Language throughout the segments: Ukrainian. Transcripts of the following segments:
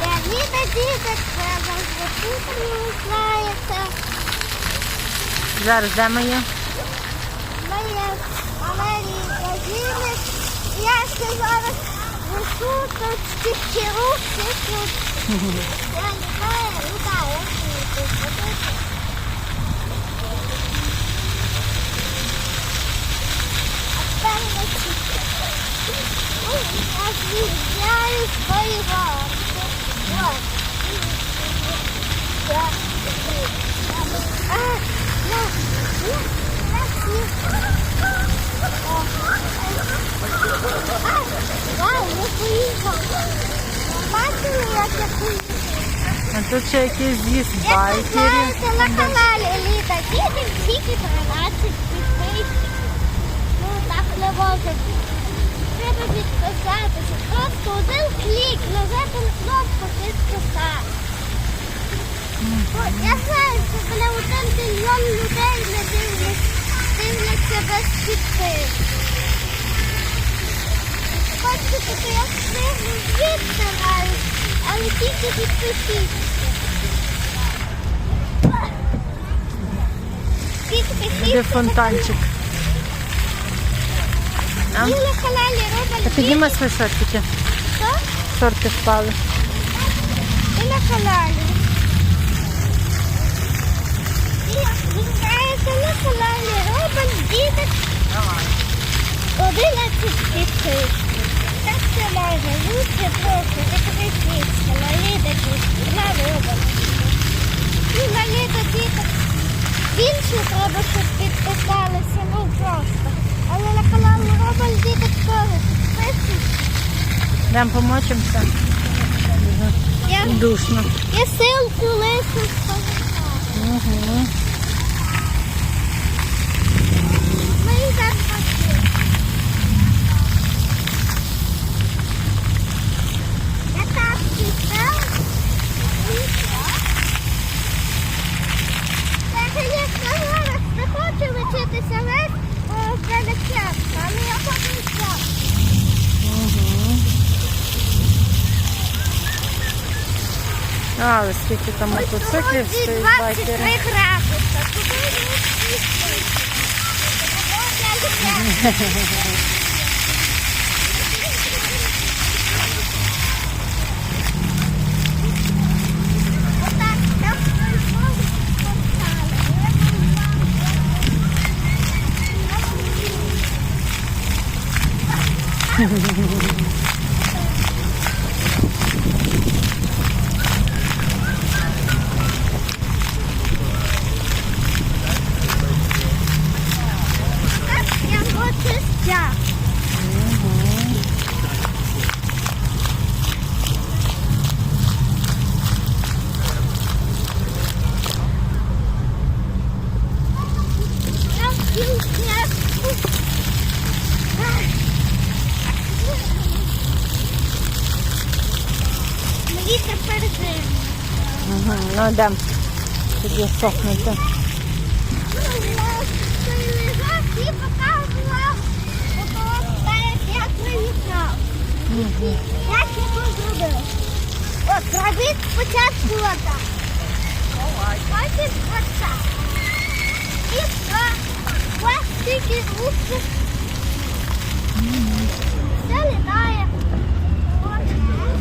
Леоніда діток, треба запутані, знаєте. Зараз де ми є? Моє Валерій Казімець. Я ще зараз несу тут стільки рук, тут. Я не знаю, ну так, я тут. Ой, Я звільняю свої рамки. А, тут ще якийсь з'їзд байкерів. знаєте, на каналі Еліта Дітей тільки 13 підписчиків. Ну так не може бути. Треба підписатися. Просто один клік, нажати Я знаю, що коли один мільйон людей не дивляться, дивляться без підписок. Хочете, то я встигну звідси але тільки підпишіться. Де фонтанчик. І на каналі Та підніми свої шортики. Що? Шорти впали. І на каналі. І ви знаєте, на каналі Робот Діток 11 підписів. Так це можна лучше трохи підписіться на Ліда Діток, на Робот. І на Діток більше треба, щоб підписалися, ну просто. Але на канал Робот Діток теж підписуйтесь. Йдемо помочимося. Я Душно. Я ссылку лишу. Угу. Мої запаси. Я так читав. Я, звісно, зараз не хочу вчитися весь перечатку, але я хочу вчати. Угу. А, скільки там мотоциклів стоїть 23 байкери. градуса. Туди не спустити. Угу. Ну йдемо. Тоді сохнути. І показував, як приїхав. Як його зробив? От, робіть спочатку отак. Потім отак. І все. Ось тільки ручки. Все літає. От.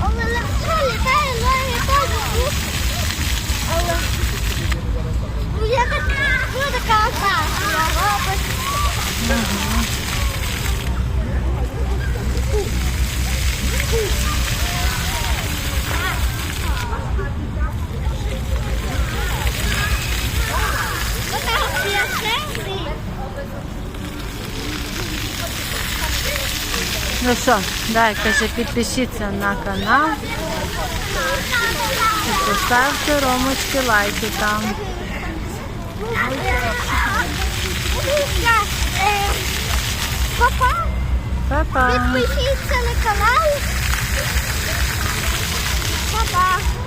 Але все літає, ноги теж ручки. Ну що, дай, каже, підпишіться на канал. І поставте ромочки лайки там. Папа, Па-па. підпишіться на канал. Папа.